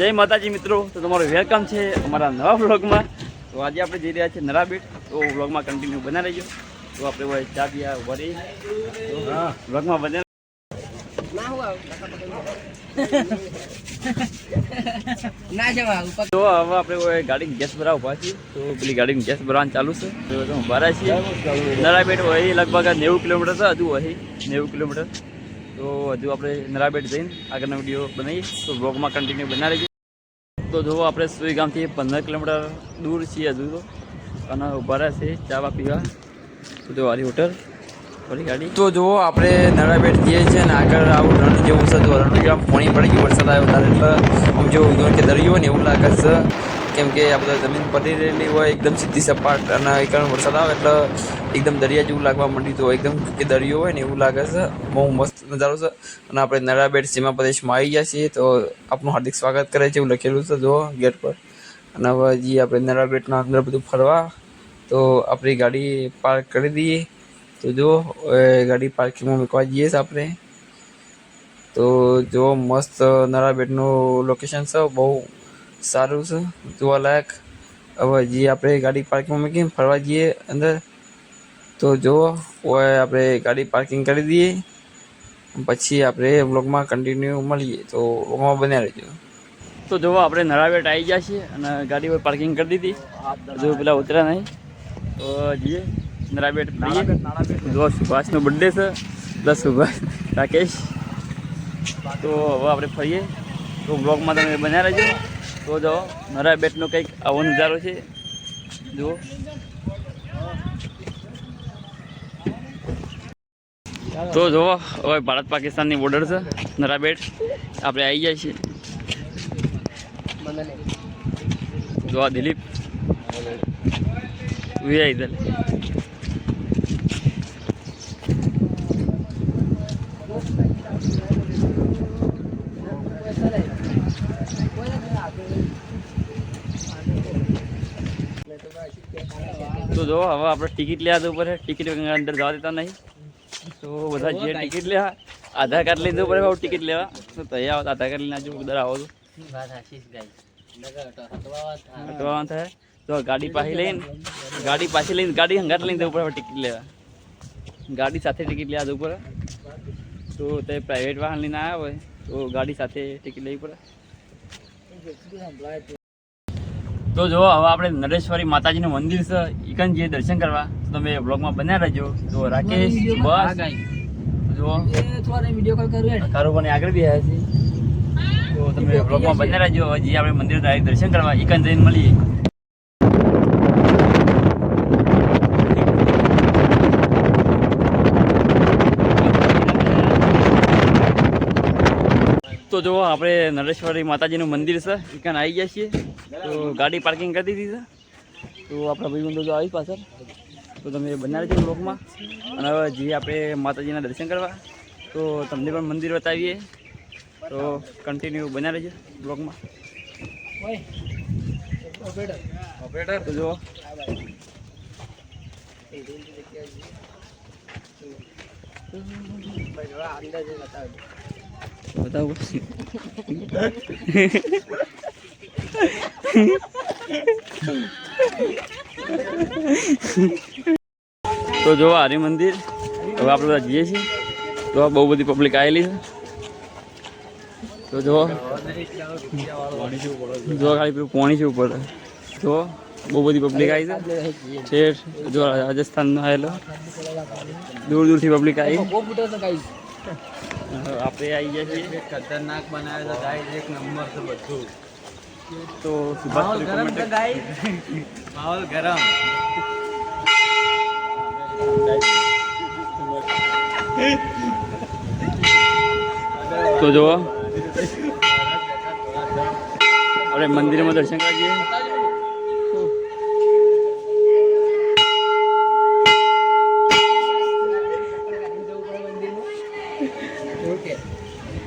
જય માતાજી મિત્રો તો તમારું વેલકમ છે અમારા નવા વ્લોગમાં. તો આજે આપણે જઈ રહ્યા છીએ નરાબેટ તો વ્લોગમાં કન્ટિન્યુ બના રહેજો. તો આપણે હવે ચા પીયા તો વ્લોગમાં બને ના જવા તો હવે આપણે હોય ગાડી ગેસ ભરાવા ઊભા છીએ. તો પેલી ગાડીની ગેસ ભરવાનું ચાલુ છે. તો ઊભા છીએ. નરાબેટ હોય લગભગ નેવું કિલોમીટર છે હજુ અહીં નેવું કિલોમીટર. તો હજુ આપણે નરાબેટ જઈને આગળનો વીડિયો બનાવીએ. તો બ્લોગમાં કન્ટિન્યુ બનાવી તો જો આપણે સુઈ ગામથી પંદર કિલોમીટર દૂર છીએ હજુ તો. અને ઊભા રહ્યા છે ચા પીવા. તો જો વારી હોટલ. વારી ગાડી. તો જુઓ, આપણે નળાબેટ જઈએ છીએ અને આગળ આવું રણ જેવું છે. તો રણ જેવા પાણી પડી ગયું, વરસાદ આવ્યો ત્યારે એટલે આમ જેવું કે દરિયો ને એવું લાગે છે. કેમ કે આ જમીન પડી રહેલી હોય, એકદમ સીધી સપાટ અને એ કારણ વરસાદ આવે, એટલે એકદમ દરિયા જેવું લાગવા માંડ્યું તો એકદમ કે દરિયો હોય ને એવું લાગે છે. બહુ મસ્ત નજારો છે. અને આપણે નળાબેટ સીમા પ્રદેશમાં આવી ગયા છીએ, તો આપનું હાર્દિક સ્વાગત કરે છે એવું લખેલું છે જો ગેટ પર. અને હવે હજી આપણે નળાબેટના અંદર બધું ફરવા, તો આપણી ગાડી પાર્ક કરી દઈએ. તો જો ગાડી પાર્કિંગમાં મૂકવા જઈએ છીએ આપણે. તો જો મસ્ત નરાબેટનું લોકેશન છે. બહુ સારું છે. જોવાલાયક હવે જે આપણે ગાડી પાર્કિંગમાં મૂકીને ફરવા જઈએ અંદર, તો જુઓ ઓય આપણે ગાડી પાર્કિંગ કરી દઈએ. પછી આપણે બ્લોગમાં કન્ટિન્યુ મળીએ. તો બ્લોગમાં બન્યા રહેજો. તો જો, આપણે નળાવેટ આવી ગયા છીએ અને ગાડી પર પાર્કિંગ કરી દીધી. હજુ પેલા ઉતર્યા નહીં. તો જઈએ. નળાવેટ જો, સુભાષનો બર્થડે છે. પ્લસ સુભાષ, રાકેશ. તો હવે આપણે ફરીએ. તો બ્લોગમાં તમે બન્યા રહેજો. તો જો નરા બેટનો કંઈક આવો નજારો છે. જુઓ. તો જુઓ, હવે ભારત પાકિસ્તાનની બોર્ડર છે. નરા બેટ, આપણે આવી જાય છે જોવા દિલીપ. વિજય ઇધર જો, હવે આપણે ટિકિટ લેવા ઉપર ટિકિટ અંદર જવા દેતા નહીં. તો બધા જે ટિકિટ લેવા, આધાર કાર્ડ લઈ જવું પડે હવે ટિકિટ લેવા. તો તૈયાર આવો આધાર કાર્ડ લઈને આજુ ઉદર આવો તો થાય. તો ગાડી પાછી લઈને, ગાડી પાછી લઈને, ગાડી હંગાટ લઈને જવું પડે હવે ટિકિટ લેવા. ગાડી સાથે ટિકિટ લેવા જવું પડે. તો તે પ્રાઇવેટ વાહન લઈને આવ્યા હોય, તો ગાડી સાથે ટિકિટ લેવી પડે. તો જો હવે આપણે નરેશ્વરી માતાજીનું મંદિર છે ઈકન જે દર્શન કરવા. તો તમે બ્લોગમાં બન્યા રહેજો. તો રાકેશ બસ. જો. વીડિયો કોલ કરું કારોબારની આગળ બી આવ્યા છે. તો તમે બ્લોગમાં બન્યા રહેજો. હજી આપણે મંદિર ડાયરેક્ટ દર્શન કરવા. ઈકન જઈને મળીએ. તો જો આપણે નરેશ્વરી માતાજીનું મંદિર છે. ઈકન આવી ગયા છીએ. તો ગાડી પાર્કિંગ કરી દીધી છે. તો આપણા ભાઈબંધો જો આવી પાછળ. તો તમે બનાવે છે બ્લોગમાં અને હવે જઈએ આપણે માતાજીના દર્શન કરવા. તો તમને પણ મંદિર બતાવીએ. તો કન્ટિન્યુ બના રહેજો બ્લોગમાં તો જો. બતાવો. તો જો હરિ મંદિર, હવે આપણે બધા જઈએ છીએ. તો બહુ બધી પબ્લિક આવેલી છે. તો જો જો ખાલી પેલું પોણી છે ઉપર. જો, બહુ બધી પબ્લિક આવી છે. ઠેઠ જો રાજસ્થાનનો આવેલો. દૂર દૂરથી પબ્લિક આવી. આપણે આવી ગયા છીએ. ખતરનાક બનાવે છે એક નંબર છે બધું. તો સુભાષ ગાઈસ માહોલ ગરમ. તો જો આપણે મંદિરમાં દર્શન કરીએ.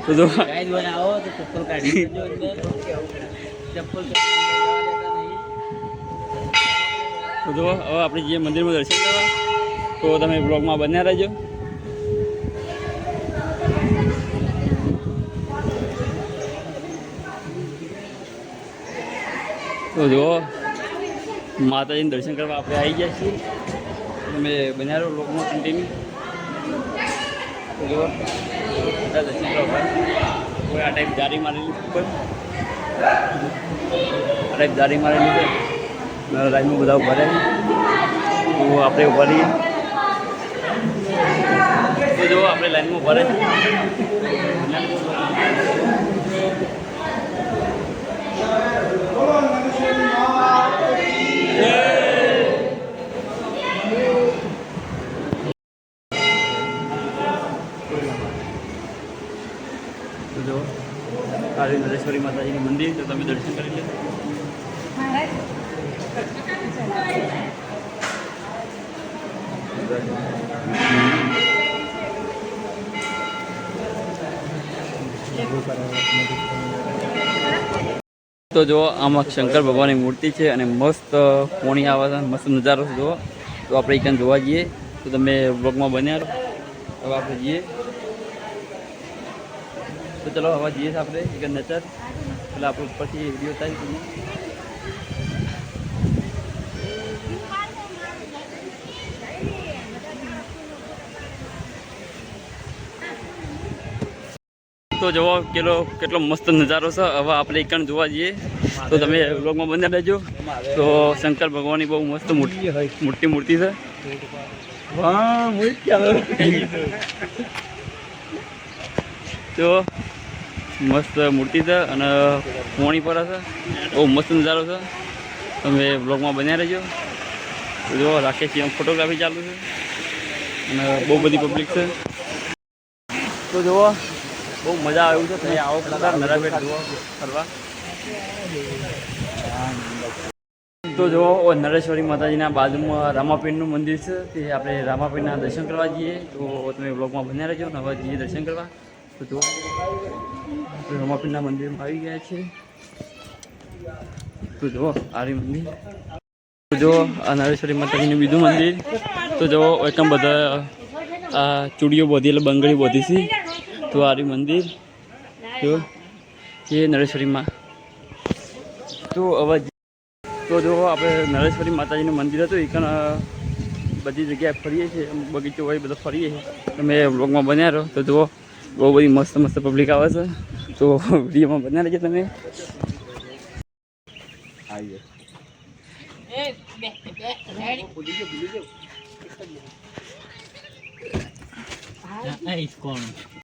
તો જો આવો તો કાઢી ચપ્પલ તો જો હવે આપણે જે મંદિરમાં દર્શન કરવા. તો તમે બ્લોગમાં બન્યા રહેજો. તો જો માતાજીને દર્શન કરવા આપણે આવી ગયા છીએ. તમે બનારો બ્લોગમાં કન્ટિન્યુ દર્શન કરવા. આ ટાઈપ જારી મારેલી ઉપર. આ ટાઈપ જારી લીધે. લાઈનમાં બધા ઊભા રહે તો આપણે ઊભા રહીએ. જો આપણે લાઈનમાં જો કાળી નરેશ્વરી માતાજીનું મંદિર તો તમે દર્શન કરી લેજો. તો જો આમાં શંકર ભગવાનની મૂર્તિ છે અને મસ્ત પોણી આવે મસ્ત નજારો જુઓ. તો આપણે એક જોવા જઈએ. તો તમે બ્લોગમાં બન્યા રહો. આપણે જઈએ. તો ચલો, હવે જઈએ છીએ આપણે એક નજર. એટલે આપણે ઉપરથી વીડિયો થાય તમને તો જુઓ, કેટલો કેટલો મસ્ત નજારો છે. હવે આપણે એક જોવા જઈએ. તો તમે વ્લોગમાં બન્યા રહેજો. તો શંકર ભગવાનની બહુ મસ્ત મોટી મૂર્તિ છે. વાહ તો મસ્ત મૂર્તિ છે અને પોણી પર હશે. બહુ મસ્ત નજારો છે. તમે બ્લોગમાં બન્યા રહેજો. જો છીએ ફોટોગ્રાફી ચાલુ છે. અને બહુ બધી પબ્લિક છે. તો જુઓ, બહુ મજા આવ્યું છે. તમે આવો પ્રકાર નરાબેટ જુઓ ફરવા. તો જો નરેશ્વરી માતાજીના બાજુમાં રામાપીરનું મંદિર છે. તે આપણે રામાપીરના દર્શન કરવા જઈએ. તો તમે બ્લોગમાં બન્યા રહેજો. નવા જઈએ દર્શન કરવા. તો જો. આપણે રામાપીરના મંદિરમાં આવી ગયા છે. તો જુઓ આરી મંદિર. તો જુઓ આ નરેશ્વરી માતાજીનું બીજું મંદિર. તો જુઓ એકમ બધા, આ, ચૂડીઓ બોધી એટલે બંગડી બોધી છે. તો આરી મંદિર. જો એ નરેશ્વરીમાં. તો હવે તો જો, આપણે નરેશ્વરી માતાજીનું મંદિર હતું, એ પણ બધી જગ્યાએ ફરીએ છીએ. બગીચો હોય બધો ફરીએ છીએ. તમે બ્લોગમાં બન્યા રહો તો જુઓ બહુ બધી મસ્ત મસ્ત પબ્લિક આવે છે. તો વિડીયોમાં બન્યા રહેજો તમે. આવી કોણ